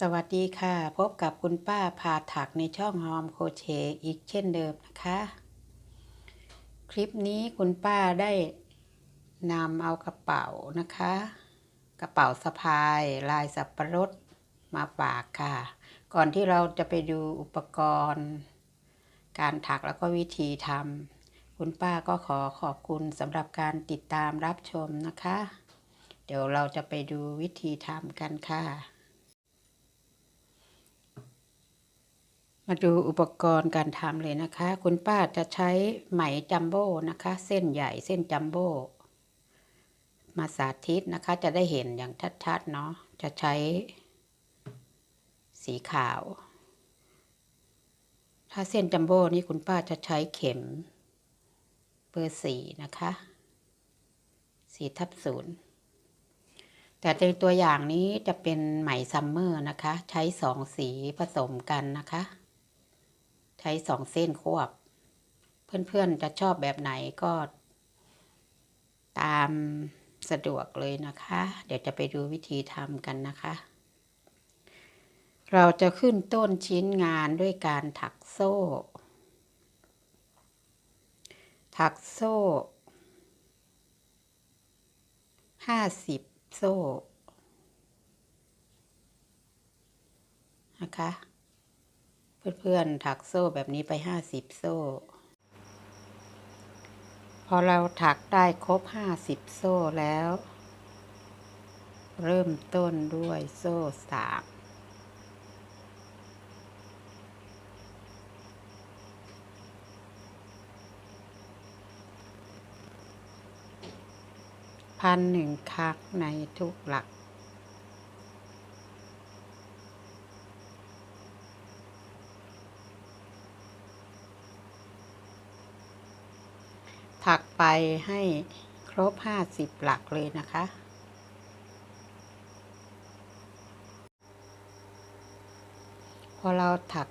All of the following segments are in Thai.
สวัสดีค่ะ พบกับคุณป้าพาถักในช่องฮอมโคเชอีกเช่นเดิมนะคะ คลิปนี้คุณป้าได้นำเอากระเป๋านะคะ กระเป๋าสะพายลายสับประรดมาฝากค่ะ ก่อนที่เราจะไปดูอุปกรณ์ การถักแล้วก็วิธีทำคุณป้าก็ขอขอบคุณสำหรับการติดตามรับชมนะคะ เดี๋ยวเราจะไปดูวิธีทำกันค่ะ มาดูอุปกรณ์การทำเลยนะคะ คุณป้าจะใช้ไหมจัมโบ้นะคะ เส้นใหญ่เส้นจัมโบ้มาสาธิตนะคะ จะได้เห็นอย่างชัดๆเนาะจะใช้สีขาว ถ้าเส้นจัมโบ้นี่คุณป้าจะใช้เข็ม เบอร์สี่นะคะสีทับศูนย์แต่ในตัวอย่างนี้จะเป็นไหมซัมเมอร์นะคะ ใช้สองสีผสมกันนะคะ ใช้สองเส้นควบ เพื่อนๆจะชอบแบบไหนก็ ตามสะดวกเลยนะคะ เดี๋ยวจะไปดูวิธีทำกันนะคะ เราจะขึ้นต้นชิ้นงานด้วยการถักโซ่ ถักโซ่ห้าสิบโซ่ นะคะ เพื่อนๆ ถักโซ่แบบนี้ไปห้าสิบโซ่ พอเราถักได้ครบห้าสิบโซ่แล้ว เริ่มต้นด้วยโซ่สามพันหนึ่งครั้งในทุกหลัก ถัก ไปให้ครบห้าสิบหลักเลยนะคะ พอเราถัก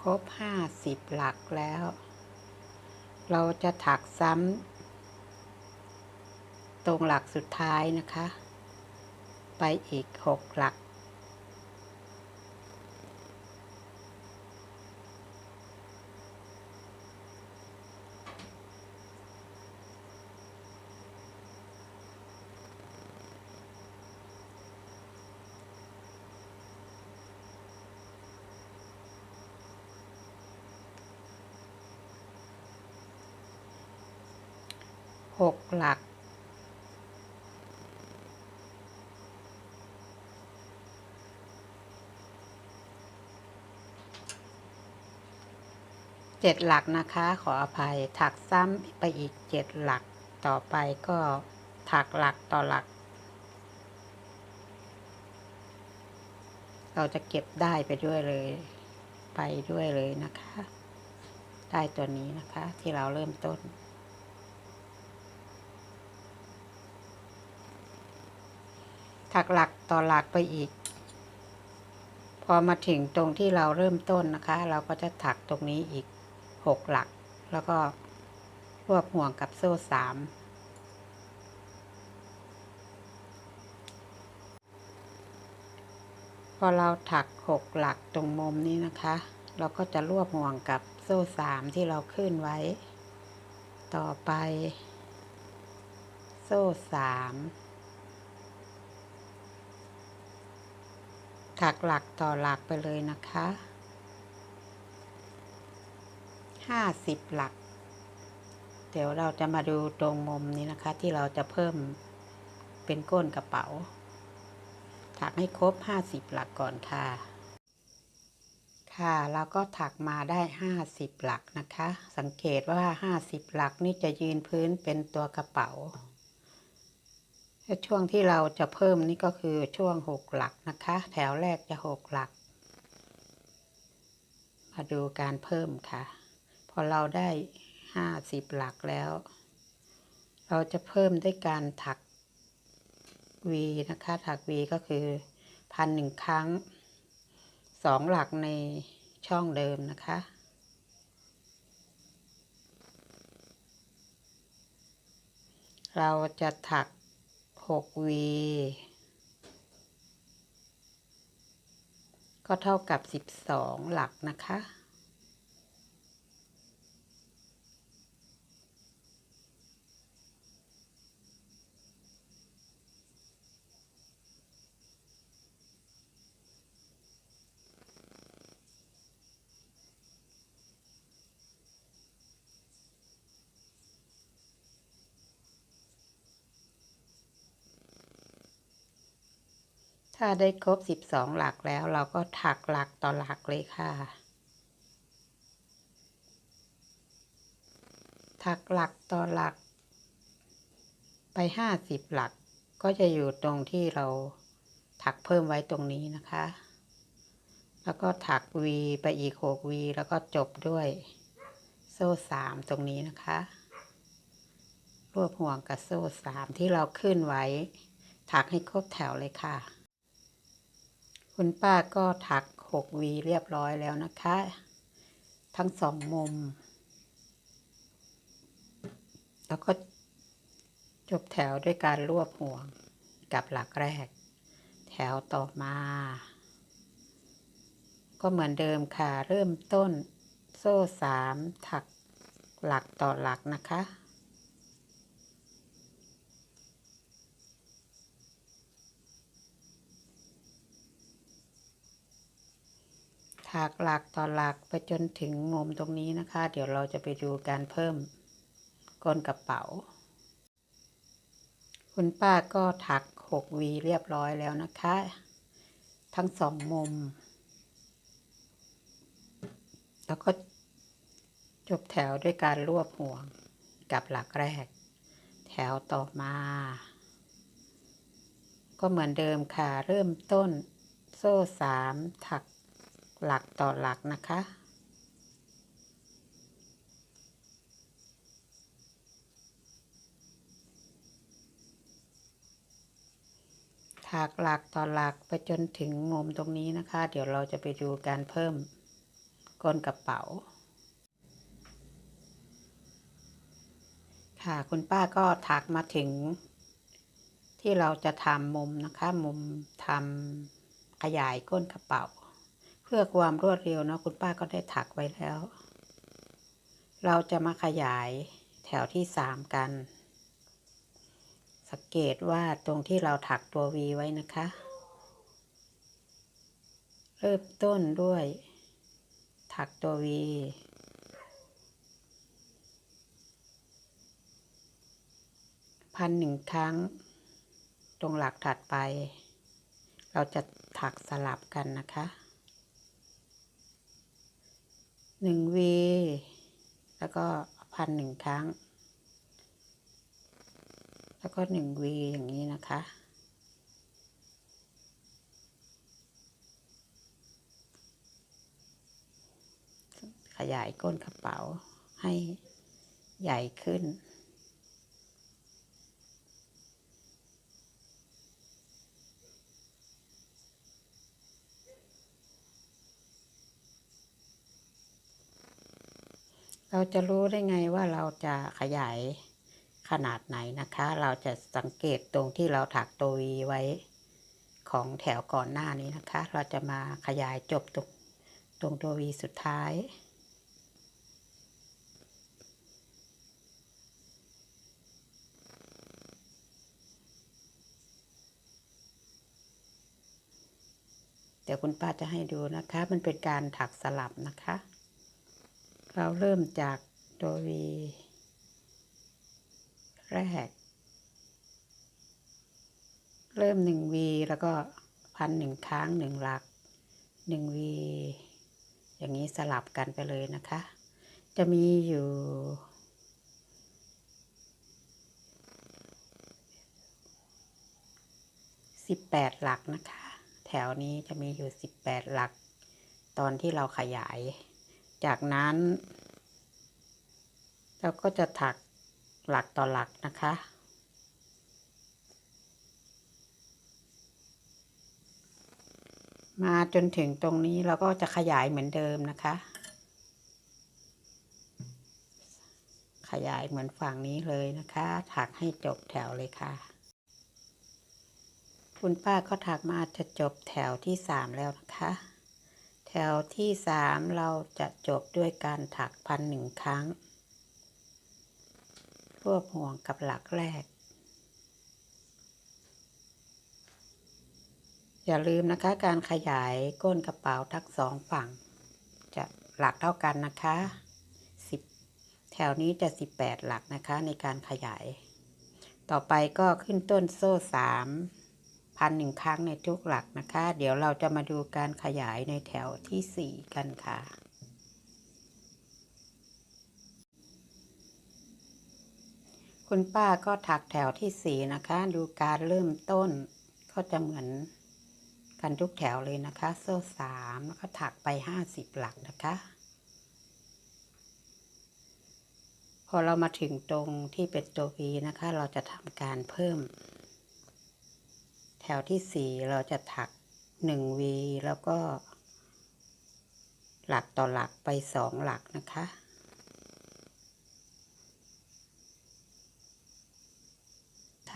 ครบห้าสิบหลักแล้ว เราจะถักซ้ำตรงหลักสุดท้ายนะคะ ไปอีกหกหลัก หลักเจ็ดหลักนะคะขออภัยถักซ้ำไปอีกเจ็ดหลักต่อไปก็ถักหลักต่อหลัก เราจะเก็บได้ไปด้วยเลย ไปด้วยเลยนะคะ ได้ตัวนี้นะคะที่เราเริ่มต้น ถักหลักต่อหลักไปอีก พอมาถึงตรงที่เราเริ่มต้นนะคะ เราก็จะถักตรงนี้อีกหกหลัก แล้วก็รวบห่วงกับโซ่สามพอเราถักหกหลักตรงมุมนี้นะคะ เราก็จะรวบห่วงกับโซ่สามที่เราขึ้นไว้ ต่อไป โซ่สาม ถักหลักต่อหลักไปเลยนะคะห้าสิบหลัก เดี๋ยวเราจะมาดูตรงมุมนี้นะคะ ที่เราจะเพิ่มเป็นก้นกระเป๋า ถักให้ครบห้าสิบหลักก่อนค่ะ ค่ะแล้วก็ถักมาได้ห้าสิบหลักนะคะ สังเกตว่าห้าสิบหลักนี่จะยืนพื้นเป็นตัวกระเป๋า ช่วงที่เราจะเพิ่มนี่ก็คือช่วงหกหลักนะคะ แถวแรกจะหกหลัก มาดูการเพิ่มค่ะ พอเราได้ห้าสิบหลักแล้ว เราจะเพิ่มด้วยการถัก V นะคะ ถัก V ก็คือพันหนึ่งครั้งสองหลักในช่องเดิมนะคะเราจะถัก 6V ก็เท่ากับสิบสองหลักนะคะ ถ้าได้ครบสิบสองหลักแล้วเราก็ถักหลักต่อหลักเลยค่ะ ถักหลักต่อหลัก ไปห้าสิบหลักก็จะอยู่ตรงที่เราถักเพิ่มไว้ตรงนี้นะคะ แล้วก็ถักวีไปอีกหกวีแล้วก็จบด้วยโซ่สามตรงนี้นะคะ รวบห่วงกับโซ่สามที่เราขึ้นไว้ ถักให้ครบแถวเลยค่ะ คุณป้าก็ถักหกวีเรียบร้อยแล้วนะคะ ทั้งสองมุม แล้วก็จบแถวด้วยการรวบห่วงกับหลักแรก แถวต่อมา ก็เหมือนเดิมค่ะ เริ่มต้นโซ่สามถักหลักต่อหลักนะคะ ถักหลักต่อหลักไปจนถึงมุมตรงนี้นะคะ เดี๋ยวเราจะไปดูการเพิ่มก้นกระเป๋า คุณป้าก็ถักหกวีเรียบร้อยแล้วนะคะ ทั้งสองมุม แล้วก็จบแถวด้วยการรวบห่วงกับหลักแรก แถวต่อมา ก็เหมือนเดิมค่ะ เริ่มต้นโซ่สามถัก หลักต่อหลักนะคะถักหลักต่อหลักไปจนถึงมุมตรงนี้นะคะ เดี๋ยวเราจะไปดูการเพิ่มก้นกระเป๋า ค่ะคุณป้าก็ถักมาถึง ที่เราจะทำมุมนะคะ มุมทำขยายก้นกระเป๋า พื่อความรวดเร็วนะคุณป้าก็ได้ถักไว้แล้ว เราจะมาขยายแถวที่สามกัน สังเกตว่าตรงที่เราถักตัว V ไว้นะคะ เริ่มต้นด้วย ถักตัว V พันหนึ่งครั้ง ตรงหลักถัดไป เราจะถักสลับกันนะคะ หนึ่งวีแล้วก็พันหนึ่งครั้ง แล้วก็หนึ่งวีอย่างนี้นะคะ ขยายก้นกระเป๋าให้ใหญ่ขึ้น เราจะรู้ได้ไงว่าเราจะขยายขนาดไหนนะคะ เราจะสังเกตตรงที่เราถักตัววีไว้ของแถวก่อนหน้านี้นะคะ เราจะมาขยายจบตรงตรงตัววีสุดท้าย เดี๋ยวคุณป้าจะให้ดูนะคะ มันเป็นการถักสลับนะคะ เราเริ่มจากตัววีแรก เริ่มหนึ่งวีแล้วก็พันหนึ่งครั้งหนึ่งหลักหนึ่งวีอย่างนี้สลับกันไปเลยนะคะ จะมีอยู่สิบแปดหลักนะคะ แถวนี้จะมีอยู่สิบแปดหลัก ตอนที่เราขยาย จากนั้น เราก็จะถักหลักต่อหลักนะคะ มาจนถึงตรงนี้เราก็จะขยายเหมือนเดิมนะคะ ขยายเหมือนฝั่งนี้เลยนะคะ ถักให้จบแถวเลยค่ะ คุณป้าก็ถักมาจะจบแถวที่สามแล้วนะคะ ถวที่สามเราจะจบด้วยการถักพันหนึ่งครั้ง รวบห่วงกับหลักแรก อย่าลืมนะคะการขยายก้นกระเป๋าทั้งสองฝั่ง จะหลักเท่ากันนะคะสิบแถวนี้จะสิบแปดหลักนะคะในการขยาย ต่อไปก็ขึ้นต้นโซ่สาม พันหนึ่งครั้งในทุกหลักนะคะ เดี๋ยวเราจะมาดูการขยายในแถวที่สี่กันค่ะคุณป้าก็ถักแถวที่สี่นะคะ ดูการเริ่มต้น ก็จะเหมือนกันทุกแถวเลยนะคะ โซ่สามแล้วก็ถักไปห้าสิบหลักนะคะ พอเรามาถึงตรงที่เป็นตัว V นะคะ เราจะทำการเพิ่ม ถวที่สี่เราจะถักหนึ่ง V แล้วก็ หลักต่อหลักไปสองหลักนะคะท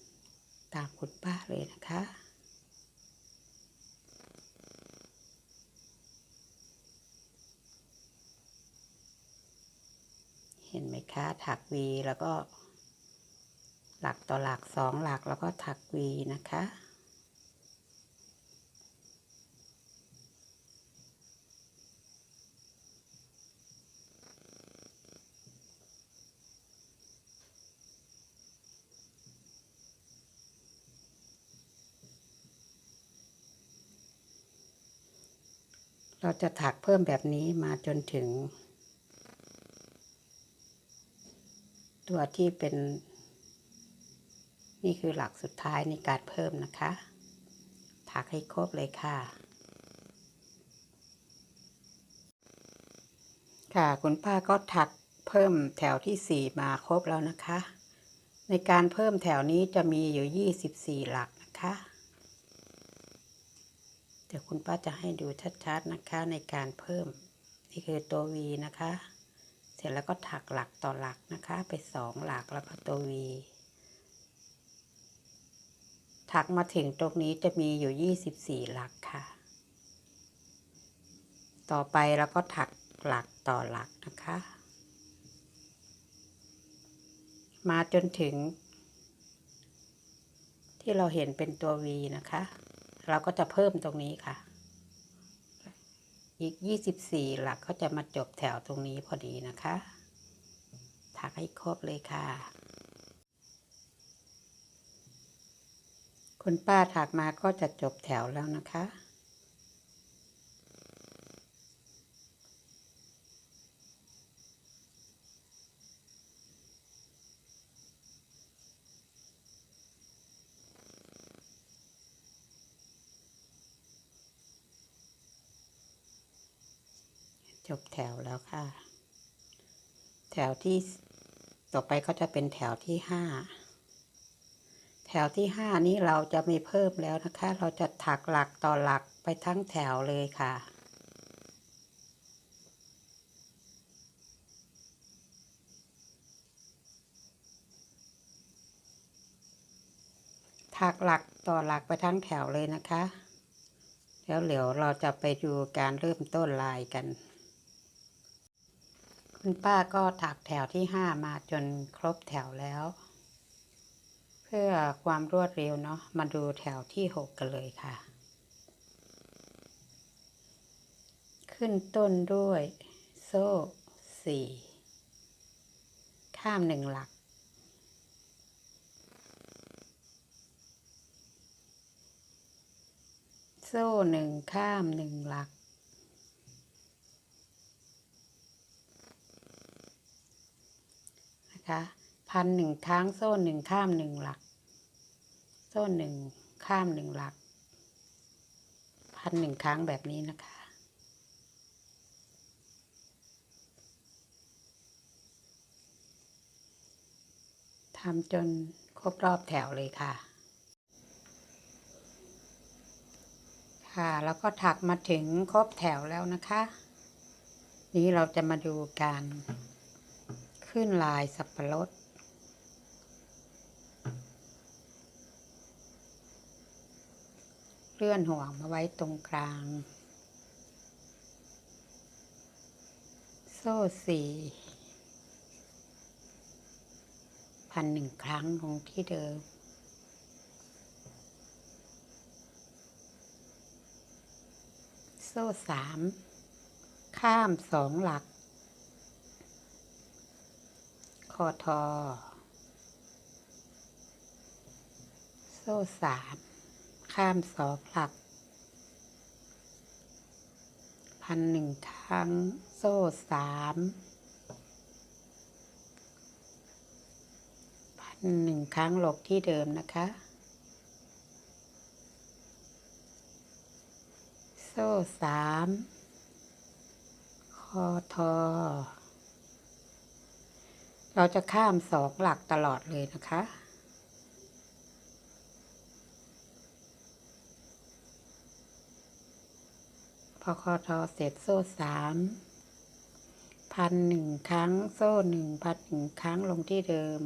ำตามคุณป้าเลยนะคะเห็นไหมคะ ถักวีแล้วก็ หลักต่อหลักสองหลักแล้วก็ถักวีนะคะ เราจะถักเพิ่มแบบนี้มาจนถึง ตัวที่เป็น นี่คือหลักสุดท้ายในการเพิ่มนะคะ ถักให้ครบเลยค่ะ ค่ะคุณป้าก็ถักเพิ่มแถวที่สี่มาครบแล้วนะคะ ในการเพิ่มแถวนี้จะมีอยู่ยี่สิบสี่หลักนะคะ เดี๋ยวคุณป้าจะให้ดูชัดๆนะคะในการเพิ่ม นี่คือตัว V นะคะ เสร็จแล้วก็ถักหลักต่อหลักนะคะ ไปสองหลักแล้วก็ตัว V ถักมาถึงตรงนี้จะมีอยู่ยี่สิบสี่หลักค่ะ ต่อไปเราก็ถักหลักต่อหลักนะคะ มาจนถึง ที่เราเห็นเป็นตัว V นะคะ เราก็จะเพิ่มตรงนี้ค่ะ อีก 24 หลักก็จะมาจบแถวตรงนี้พอดีนะคะ ถักให้ครบเลยค่ะ คุณป้าถักมาก็จะจบแถวแล้วนะคะ จบแถวแล้วค่ะ แถวที่ต่อไปก็จะเป็นแถวที่ห้า แถวที่ห้านี้เราจะไม่เพิ่มแล้วนะคะ เราจะถักหลักต่อหลักไปทั้งแถวเลยค่ะ ถักหลักต่อหลักไปทั้งแถวเลยนะคะ แล้วเดี๋ยวเราจะไปดูการเริ่มต้นลายกัน คุณป้าก็ถักแถวที่ห้ามาจนครบแถวแล้ว พื่อความรวดเร็วเนาะ มาดูแถวที่หกกันเลยค่ะ ขึ้นต้นด้วย โซ่สี่ข้ามหนึ่งหลัก โซ่หนึ่งข้ามหนึ่งหลัก นะคะ พันหนึ่งครั้งโซ่หนึ่งข้ามหนึ่งหลัก โซ่หนึ่งข้ามหนึ่งหลัก พันหนึ่งครั้งแบบนี้นะคะทำจนครบรอบแถวเลยค่ะ ค่ะ แล้วก็ถักมาถึงครบแถวแล้วนะคะ นี้เราจะมาดูการขึ้นลายสับปะรด เลื่อนห่วงมาไว้ตรงกลาง โซ่สี่พันหนึ่งครั้งลงที่เดิม โซ่สามข้ามสองหลัก คอทอ โซ่สาม ข้ามสองหลัก พันหนึ่งครั้ง โซ่สามพันหนึ่งครั้งหลบที่เดิมนะคะ โซ่สามคอทอเราจะข้ามสองหลักตลอดเลยนะคะ พอคอทอเสร็จโซ่สามพันหนึ่งครั้งโซ่หนึ่งพันหนึ่งครั้งลงที่เดิม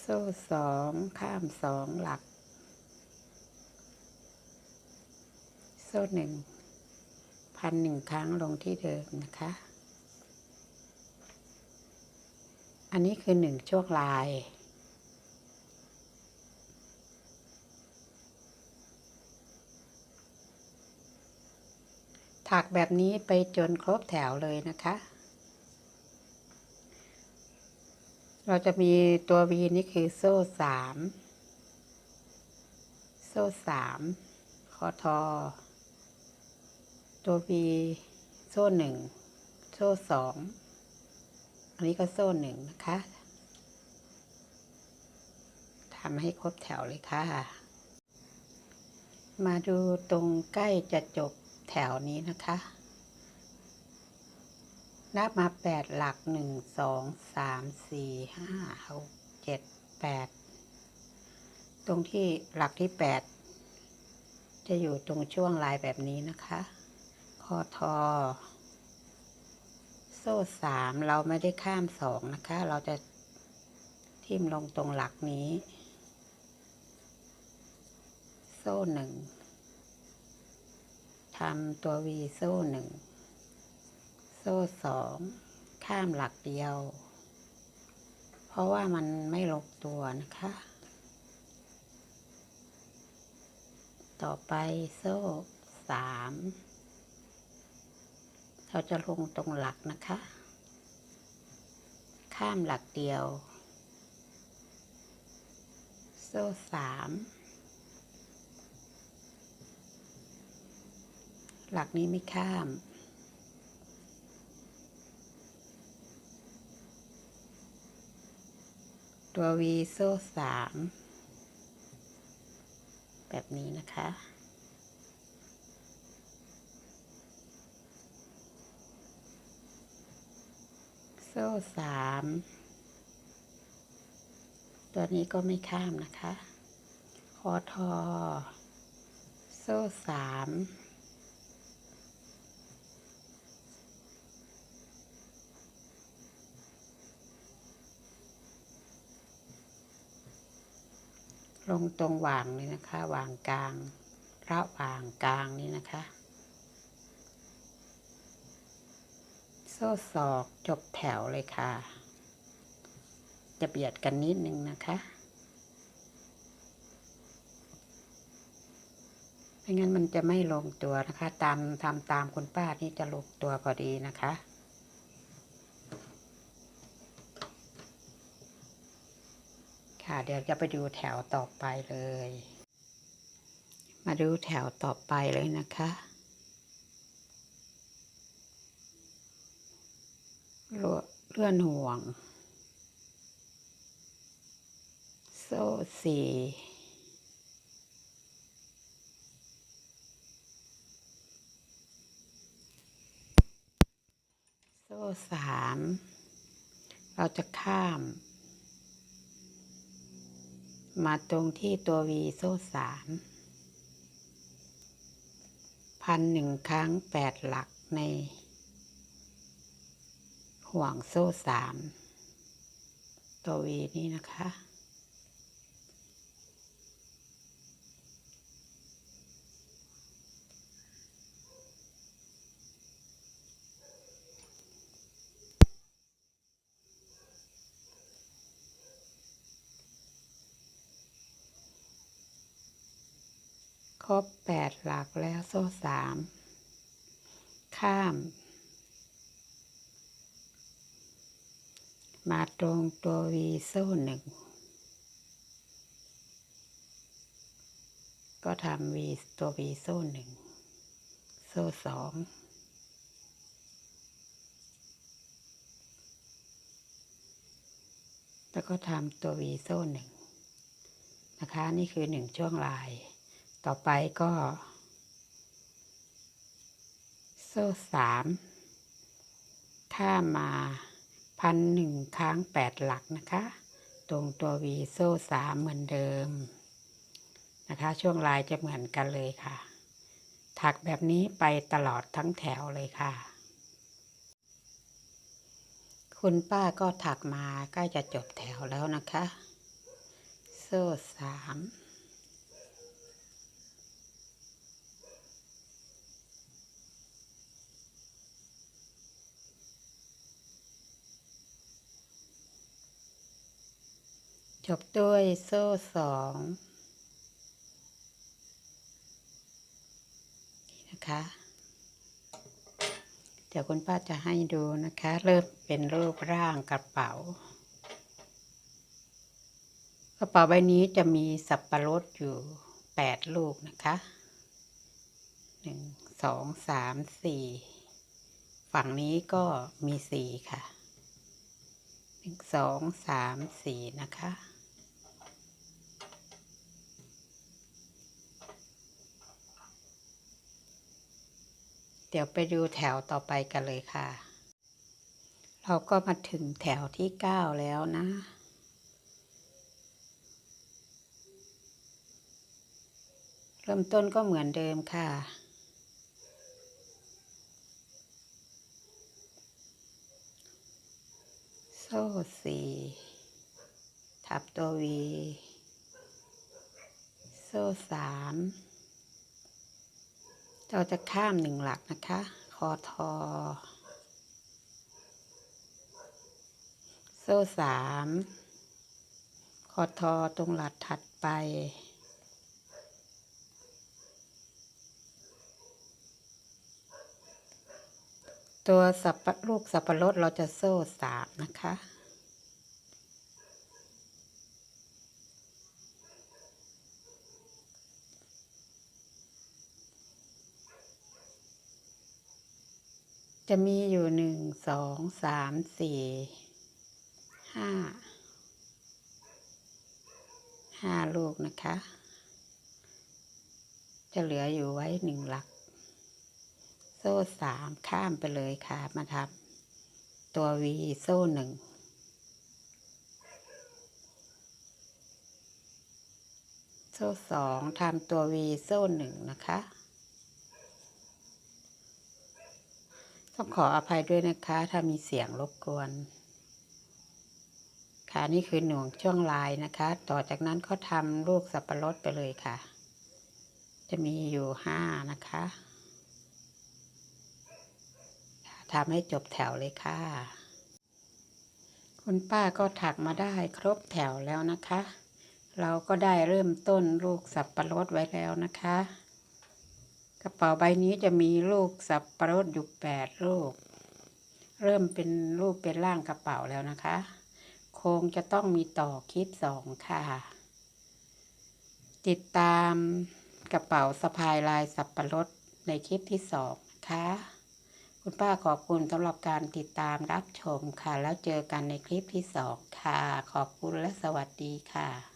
โซ่สองข้ามสองหลัก โซ่หนึ่งพันหนึ่งครั้งลงที่เดิมนะคะ อันนี้คือหนึ่งช่วงลาย ถักแบบนี้ไปจนครบแถวเลยนะคะ เราจะมีตัววีนี่คือโซ่สามโซ่สามคอทอ ตัววีโซ่หนึ่งโซ่สองอันนี้ก็โซ่หนึ่งนะคะทำให้ครบแถวเลยค่ะ มาดูตรงใกล้จะจบ แถวนี้นะคะนับมาแปดหลักหนึ่งสองสามสี่ห้าหกเจ็ดแปดตรงที่หลักที่แปดจะอยู่ตรงช่วงลายแบบนี้นะคะ คอทอ โซ่สามเราไม่ได้ข้ามสองนะคะ เราจะทิ่มลงตรงหลักนี้ โซ่หนึ่ง ทำตัววีโซ่หนึ่ง โซ่สอง ข้ามหลักเดียว เพราะว่ามันไม่ลงตัวนะคะ ต่อไปโซ่สามเราจะลงตรงหลักนะคะ ข้ามหลักเดียว โซ่สาม หลักนี้ไม่ข้าม ตัววีโซ่สามแบบนี้นะคะ โซ่สามตัวนี้ก็ไม่ข้ามนะคะ คอทอ โซ่สาม ลงตรงหว่างเลยนะคะหว่างกลางระหว่างกลางนี้นะคะ โซ่ศอกจบแถวเลยค่ะ จะเบียดกันนิดนึงนะคะไม่งั้นมันจะไม่ลงตัวนะคะ ตามทำตามคุณป้านี่จะลงตัวพอดีนะคะ ค่ะ เดี๋ยวจะไปดูแถวต่อไปเลย มาดูแถวต่อไปเลยนะคะ เลื่อนห่วง โซ่สี่โซ่สาม เราจะข้าม มาตรงที่ตัววีโซ่สามพันหนึ่งครั้งแปดหลักใน ห่วงโซ่สามตัววีนี้นะคะ บแปดหลักแล้วโซ่สามข้าม มาตรงตัววีโซ่หนึ่งก็ทำวีตัววีโซ่หนึ่งโซ่สองแล้วก็ทำตัววีโซ่หนึ่งนะคะ นี่คือหนึ่งช่วงลาย ต่อไปก็ โซ่สามถ้ามาพันหนึ่งครั้งแปดหลักนะคะ ตรงตัววีโซ่สามเหมือนเดิมนะคะ ช่วงลายจะเหมือนกันเลยค่ะ ถักแบบนี้ไปตลอดทั้งแถวเลยค่ะ คุณป้าก็ถักมาใกล้จะจบแถวแล้วนะคะ โซ่สาม จบด้วยโซ่สองนะคะเดี๋ยวคุณป้าจะให้ดูนะคะ เริ่มเป็นรูปร่างกระเป๋า กระเป๋าใบนี้จะมีสับปะรดอยู่แปดลูกนะคะหนึ่งสองสามสี่ฝั่งนี้ก็มีสี่ค่ะหนึ่งสองสามสี่นะคะ เดี๋ยวไปดูแถวต่อไปกันเลยค่ะ เราก็มาถึงแถวที่เก้าแล้วนะ เริ่มต้นก็เหมือนเดิมค่ะโซ่สี่ทับตัววี โซ่สาม เราจะข้ามหนึ่งหลักนะคะ คอทอ โซ่สาม คอทอตรงหลักถัดไป ตัวสับปะลูกสับปะรดเราจะโซ่สามนะคะ จะมีอยู่หนึ่งสองสามสี่ห้าห้าลูกนะคะ จะเหลืออยู่ไว้หนึ่งหลัก โซ่สามข้ามไปเลยค่ะ มาทำตัววีโซ่หนึ่งโซ่สองทำตัววีโซ่หนึ่งนะคะ ต้องขออภัยด้วยนะคะ ถ้ามีเสียงรบกวน ค่ะนี่คือหน่วงช่วงลายนะคะ ต่อจากนั้นก็ทำลูกสับปะรดไปเลยค่ะ จะมีอยู่ห้านะคะทำให้จบแถวเลยค่ะ คุณป้าก็ถักมาได้ครบแถวแล้วนะคะ เราก็ได้เริ่มต้นลูกสับปะรดไว้แล้วนะคะ กระเป๋าใบนี้จะมีลูกสับปะรดอยู่แปดลูก เริ่มเป็นรูปเป็นร่างกระเป๋าแล้วนะคะ โครงจะต้องมีต่อคลิปสองค่ะ ติดตามกระเป๋าสะพายลายสับปะรดในคลิปที่สองนะคะคุณป้าขอบคุณสำหรับการติดตามรับชมค่ะ แล้วเจอกันในคลิปที่สองค่ะ ขอบคุณและสวัสดีค่ะ